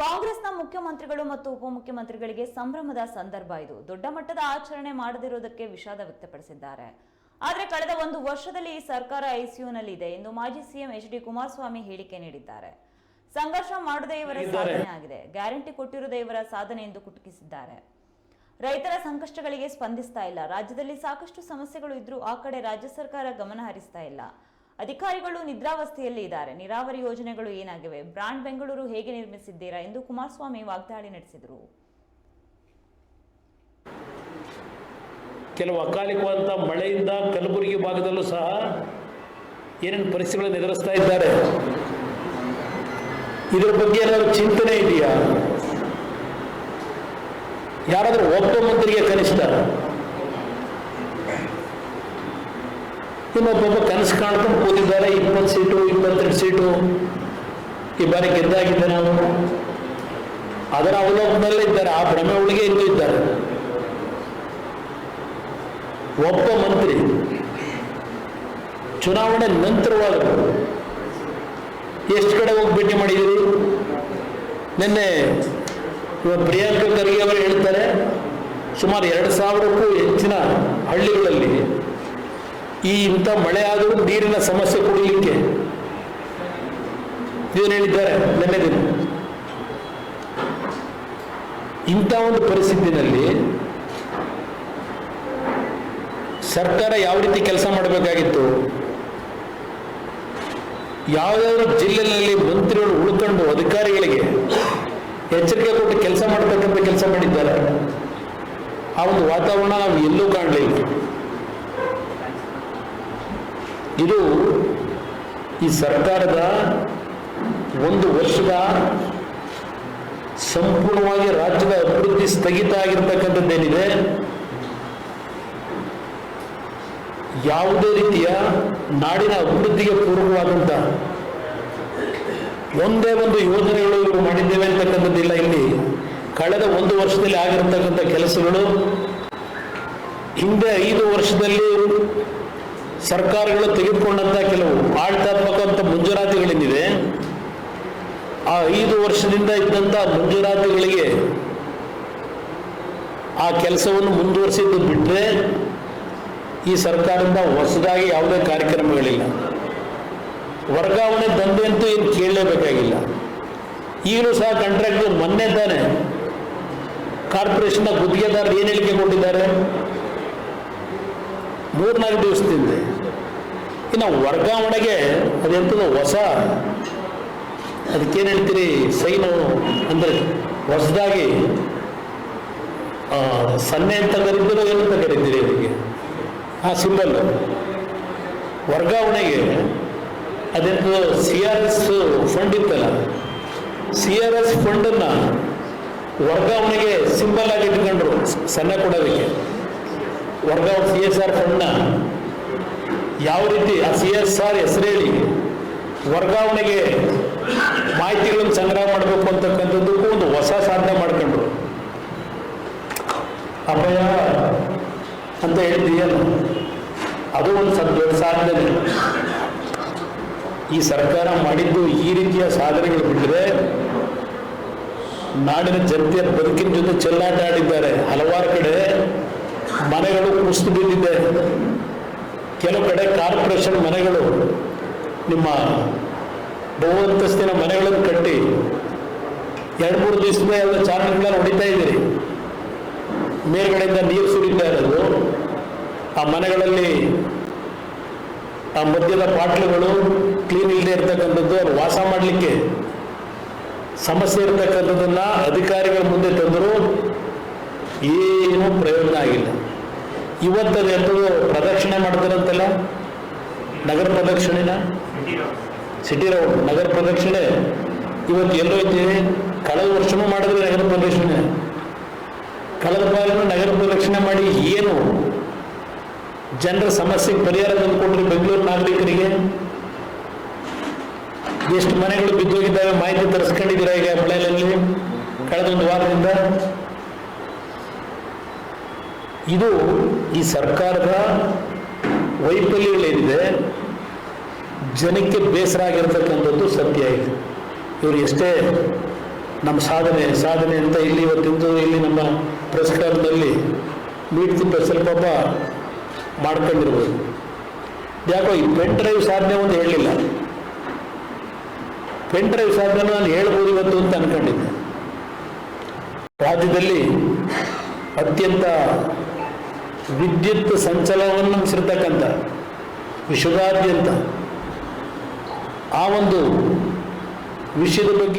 ಕಾಂಗ್ರೆಸ್ನ ಮುಖ್ಯಮಂತ್ರಿಗಳು ಮತ್ತು ಉಪಮುಖ್ಯಮಂತ್ರಿಗಳಿಗೆ ಸಂಭ್ರಮದ ಸಂದರ್ಭ ಇದು. ದೊಡ್ಡ ಮಟ್ಟದ ಆಚರಣೆ ಮಾಡದಿರುವುದಕ್ಕೆ ವಿಷಾದ ವ್ಯಕ್ತಪಡಿಸಿದ್ದಾರೆ. ಆದರೆ ಕಳೆದ ಒಂದು ವರ್ಷದಲ್ಲಿ ಈ ಸರ್ಕಾರ ಐಸಿಯುನಲ್ಲಿದೆ ಎಂದು ಮಾಜಿ ಸಿಎಂ ಎಚ್ ಡಿ ಕುಮಾರಸ್ವಾಮಿ ಹೇಳಿಕೆ ನೀಡಿದ್ದಾರೆ. ಸಂಘರ್ಷ ಮಾಡದೇ ಇವರ ಸಾಧನೆ ಆಗಿದೆ. ಗ್ಯಾರಂಟಿ ಕೊಟ್ಟಿರುವುದೇ ಇವರ ಸಾಧನೆ ಎಂದು ಕುಟುಕಿಸಿದ್ದಾರೆ. ರೈತರ ಸಂಕಷ್ಟಗಳಿಗೆ ಸ್ಪಂದಿಸ್ತಾ ಇಲ್ಲ. ರಾಜ್ಯದಲ್ಲಿ ಸಾಕಷ್ಟು ಸಮಸ್ಯೆಗಳು ಇದ್ರೂ ಆ ಕಡೆ ರಾಜ್ಯ ಸರ್ಕಾರ ಗಮನ ಹರಿಸ್ತಾ ಇಲ್ಲ. ಅಧಿಕಾರಿಗಳು ನಿದ್ರಾವಸ್ಥೆಯಲ್ಲಿ ಇದ್ದಾರೆ. ನೀರಾವರಿ ಯೋಜನೆಗಳು ಏನಾಗಿವೆ? ಬ್ರಾಂಡ್ ಬೆಂಗಳೂರು ಹೇಗೆ ನಿರ್ಮಿಸಿದ್ದೀರಾ ಎಂದು ಕುಮಾರಸ್ವಾಮಿ ವಾಗ್ದಾಳಿ ನಡೆಸಿದರು. ಕೆಲವು ಅಕಾಲಿಕವಾದಂಥ ಮಳೆಯಿಂದ ಕಲಬುರಗಿ ಭಾಗದಲ್ಲೂ ಸಹ ಏನೇನು ಪರಿಸ್ಥಿತಿಗಳನ್ನು ಎದುರಿಸ್ತಾ ಇದ್ದಾರೆ? ಇದರ ಬಗ್ಗೆ ಏನಾದರೂ ಚಿಂತನೆ ಇದೆಯಾ? ಯಾರಾದರೂ ಒಬ್ಬ ಮಂತ್ರಿಗೆ ಕನಿಷ್ಠ? ಇನ್ನೊಬ್ಬೊಬ್ಬ ಕನಸು ಕಾಣ್ಕೊಂಡು ಕೂತಿದ್ದಾರೆ, ಇಪ್ಪತ್ತು ಸೀಟು, ಇಪ್ಪತ್ತೆರಡು ಸೀಟು. ಈ ಬಾರಿ ಗೆದ್ದಾಗಿದ್ದೆ ನಾನು. ಅದರ ಅವಲೋಕನಲ್ಲೇ ಇದ್ದಾರೆ, ಆ ಭ್ರಮೆ ಒಳಗೆ ಇನ್ನೂ ಇದ್ದಾರೆ. ಒಬ್ಬ ಮಂತ್ರಿ, ಚುನಾವಣೆ ನಂತರವಾದ ಎಷ್ಟು ಕಡೆ ಹೋಗಿ ಭೇಟಿ ಮಾಡಿದಿರಿ ನಿನ್ನೆ ಪ್ರಿಯಾಂಕ ಖರ್ಗೆ ಅವರು ಹೇಳ್ತಾರೆ, ಸುಮಾರು ಎರಡು ಸಾವಿರಕ್ಕೂ ಹೆಚ್ಚಿನ ಹಳ್ಳಿಗಳಲ್ಲಿ ಈ ಇಂಥ ಮಳೆ ಆದರೂ ನೀರಿನ ಸಮಸ್ಯೆ ಕುಡಿಲಿಕ್ಕೆ. ಏನು ಹೇಳಿದ್ದಾರೆ, ನಿನ್ನೆ ದಿನ. ಇಂಥ ಒಂದು ಪರಿಸ್ಥಿತಿನಲ್ಲಿ ಸರ್ಕಾರ ಯಾವ ರೀತಿ ಕೆಲಸ ಮಾಡಬೇಕಾಗಿತ್ತು? ಯಾವ್ದಾದ್ರು ಜಿಲ್ಲೆಯಲ್ಲಿ ಮಂತ್ರಿಗಳು ಉಳ್ಕೊಂಡು ಅಧಿಕಾರಿಗಳಿಗೆ ಎಚ್ಚರಿಕೆ ಕೊಟ್ಟು ಕೆಲಸ ಮಾಡ್ತಕ್ಕಂಥ ಕೆಲಸ ಮಾಡಿದ್ದಾರೆ. ಆ ಒಂದು ವಾತಾವರಣ ನಾವು ಎಲ್ಲೂ ಕಾಣಲಿಲ್ಲ ಇದು ಈ ಸರ್ಕಾರದ ಒಂದು ವರ್ಷದ ಸಂಪೂರ್ಣವಾಗಿ ರಾಜ್ಯದ ಅಭಿವೃದ್ಧಿ ಸ್ಥಗಿತ ಆಗಿರ್ತಕ್ಕಂಥದ್ದೇನಿದೆ? ಯಾವುದೇ ರೀತಿಯ ನಾಡಿನ ಅಭಿವೃದ್ಧಿಗೆ ಪೂರ್ವವಾದಂತ ಒಂದೇ ಒಂದು ಯೋಜನೆಗಳು ಇವರು ಮಾಡಿದ್ದೇವೆ ಅಂತಕ್ಕಂಥದ್ದಿಲ್ಲ ಇಲ್ಲಿ. ಕಳೆದ ಒಂದು ವರ್ಷದಲ್ಲಿ ಆಗಿರತಕ್ಕಂಥ ಕೆಲಸಗಳು, ಹಿಂದೆ ಐದು ವರ್ಷದಲ್ಲಿ ಸರ್ಕಾರಗಳು ತೆಗೆದುಕೊಂಡಂತ ಕೆಲವು ಆಡಳಿತಾತ್ಮಕ ಮಂಜೂರಾತಿಗಳೇನಿದೆ ಆ ಐದು ವರ್ಷದಿಂದ ಇದ್ದಂಥ ಮಂಜೂರಾತಿಗಳಿಗೆ ಆ ಕೆಲಸವನ್ನು ಮುಂದುವರಿಸಿದ್ದು ಬಿಟ್ಟರೆ ಈ ಸರ್ಕಾರದಿಂದ ಹೊಸದಾಗಿ ಯಾವುದೇ ಕಾರ್ಯಕ್ರಮಗಳಿಲ್ಲ. ವರ್ಗಾವಣೆ ದಂಧೆ ಅಂತೂ ಏನು ಕೇಳಲೇಬೇಕಾಗಿಲ್ಲ. ಈಗಲೂ ಸಹ ಕಾಂಟ್ರಾಕ್ಟ್ ಮೊನ್ನೆ ತಾನೆ ಕಾರ್ಪೊರೇಷನ್ನ ಗುತ್ತಿಗೆದಾರರು ಏನು ಹೇಳಿಕೆ ಕೊಟ್ಟಿದ್ದಾರೆ? ಮೂರ್ನಾಲ್ಕು ದಿವಸದಿಂದ ಇನ್ನು ವರ್ಗಾವಣೆಗೆ ಅದೆಂಥದ್ದು ಹೊಸ ಅದಕ್ಕೇನು ಹೇಳ್ತೀರಿ, ಸೈನು ಅಂದರೆ ಹೊಸದಾಗಿ ಸನ್ನೆ ಅಂತ ಕರೀತೀರೋ ಏನಂತ ಕರೀತೀರಿ ಅದಕ್ಕೆ ಆ ಸಿಂಬಲ್ ವರ್ಗಾವಣೆಗೆ ಅದೆಂತ ಸಿ ಆರ್ ಎಸ್ ಫಂಡ್ ಇತ್ತಲ್ಲ ಸಿ ಆರ್ ಎಸ್ ಫಂಡನ್ನು ವರ್ಗಾವಣೆಗೆ ಸಿಂಬಲ್ ಆಗಿ ಇಟ್ಕೊಂಡ್ರು, ಸನ್ನೆ ಕೊಡೋದಕ್ಕೆ. ವರ್ಗಾವಣೆ ಸಿ ಎಸ್ ಆರ್ ಫಂಡ್ನ ಯಾವ ರೀತಿ ಆ ಸಿ ಎಸ್ ಆರ್ ಹೆಸರೇಳಿ ವರ್ಗಾವಣೆಗೆ ಮಾಹಿತಿಗಳನ್ನು ಸಂಗ್ರಹ ಮಾಡಬೇಕು ಅಂತಕ್ಕಂಥದ್ದಕ್ಕೂ ಒಂದು ಹೊಸ ಸಾಧನೆ ಮಾಡ್ಕೊಂಡ್ರು. ಅಭಯ ಅಂತ ಹೇಳಿದೆಯಲ್ಲ ಅದು ಒಂದು ಸದ್ ಸಾಧನೆ. ಈ ಸರ್ಕಾರ ಮಾಡಿದ್ದು ಈ ರೀತಿಯ ಸಾಧನೆಗಳು ಬಿಟ್ಟರೆ ನಾಡಿನ ಜನತೆಯ ಬದುಕಿನ ಜೊತೆ ಚೆಲ್ಲಾಟ ಆಡಿದ್ದಾರೆ. ಹಲವಾರು ಕಡೆ ಮನೆಗಳು ಕುಸಿದು ಬಿದ್ದಿದೆ. ಕೆಲವು ಕಡೆ ಕಾರ್ಪೊರೇಷನ್ ಮನೆಗಳು ನಿಮ್ಮ ಬಹುವಂತಸ್ತಿನ ಮನೆಗಳನ್ನು ಕಟ್ಟಿ ಎರಡು ಮೂರು ದಿವಸದ ಎಲ್ಲ ಚಾನಲ್ಗಳನ್ನು ಹೊಡಿತಾ ಇದ್ದೀರಿ. ಮೇಲ್ಗಡೆಯಿಂದ ನೀರು ಸುರಿತಾ ಇರೋದು. ಆ ಮನೆಗಳಲ್ಲಿ ಆ ಮದ್ಯದ ಬಾಟ್ಲುಗಳು ಕ್ಲೀನ್ ಇಲ್ಲದೆ ಇರ್ತಕ್ಕಂಥದ್ದು, ಅದು ವಾಸ ಮಾಡಲಿಕ್ಕೆ ಸಮಸ್ಯೆ ಇರತಕ್ಕಂಥದ್ದನ್ನ ಅಧಿಕಾರಿಗಳ ಮುಂದೆ ತಂದರೂ ಏನೂ ಪ್ರಯೋಜನ ಆಗಿಲ್ಲ ಇವತ್ತದು ಎಂಥದ್ದು ಪ್ರದಕ್ಷಿಣೆ ಮಾಡ್ತಾರಂತಲ್ಲ ನಗರ ಪ್ರದಕ್ಷಿಣೆನ ಸಿಟಿ ರೋಡ್ ನಗರ ಪ್ರದಕ್ಷಿಣೆ. ಇವತ್ತು ಎಲ್ಲೋಯ್ತಿ ಕಳೆದ ವರ್ಷನೂ ಮಾಡಿದ್ರೆ ನಗರ ಪ್ರದಕ್ಷಿಣೆ. ಕಳೆದ ಬಾರಿನೂ ನಗರ ಪ್ರದಕ್ಷಿಣೆ ಮಾಡಿ ಏನು? ಜನರ ಸಮಸ್ಯೆಗೆ ಪರಿಹಾರ ತಂದುಕೊಟ್ರಿ ಬೆಂಗಳೂರು ನಾಗರಿಕರಿಗೆ. ಎಷ್ಟು ಮನೆಗಳು ಬಿದ್ದೋಗಿದ್ದಾವೆ ಮಾಹಿತಿ ತರಿಸ್ಕೊಂಡಿದ್ದೀರಾ ಈಗ ಮಳೆಯಲ್ಲಿ ಕಳೆದ ಒಂದು ವಾರದಿಂದ. ಇದು ಈ ಸರ್ಕಾರದ ವೈಫಲ್ಯಗಳೇನಿದೆ? ಜನಕ್ಕೆ ಬೇಸರ ಆಗಿರ್ತಕ್ಕಂಥದ್ದು ಸತ್ಯ ಇದೆ. ಇವರು ಎಷ್ಟೇ ನಮ್ಮ ಸಾಧನೆ ಸಾಧನೆ ಅಂತ ಇಲ್ಲಿ ಇವತ್ತಿಂದು ಇಲ್ಲಿ ನಮ್ಮ ಪ್ರೆಸ್ ಕ್ಲಬ್ನಲ್ಲಿ ಮೀಟ್ ಪಾಪ ಮಾಡ್ಕೊಂಡಿರ್ಬೋದು. ಯಾಕೋ ಈ ಪೆನ್ ಡ್ರೈವ್ ಸಾಧನೆ ಒಂದು ಹೇಳಲಿಲ್ಲ ಪೆನ್ ಡ್ರೈವ್ ಸಾಧನೆ ನಾನು ಹೇಳ್ಬೋದು ಇವತ್ತು ಅಂತ ಅನ್ಕೊಂಡಿದ್ದೆ. ರಾಜ್ಯದಲ್ಲಿ ಅತ್ಯಂತ ವಿದ್ಯುತ್ ಸಂಚಲನವನ್ನು ಸಿರ್ತಕ್ಕಂಥ ವಿಶ್ವದಾದ್ಯಂತ ಆ ಒಂದು ವಿಷಯದ ಬಗ್ಗೆ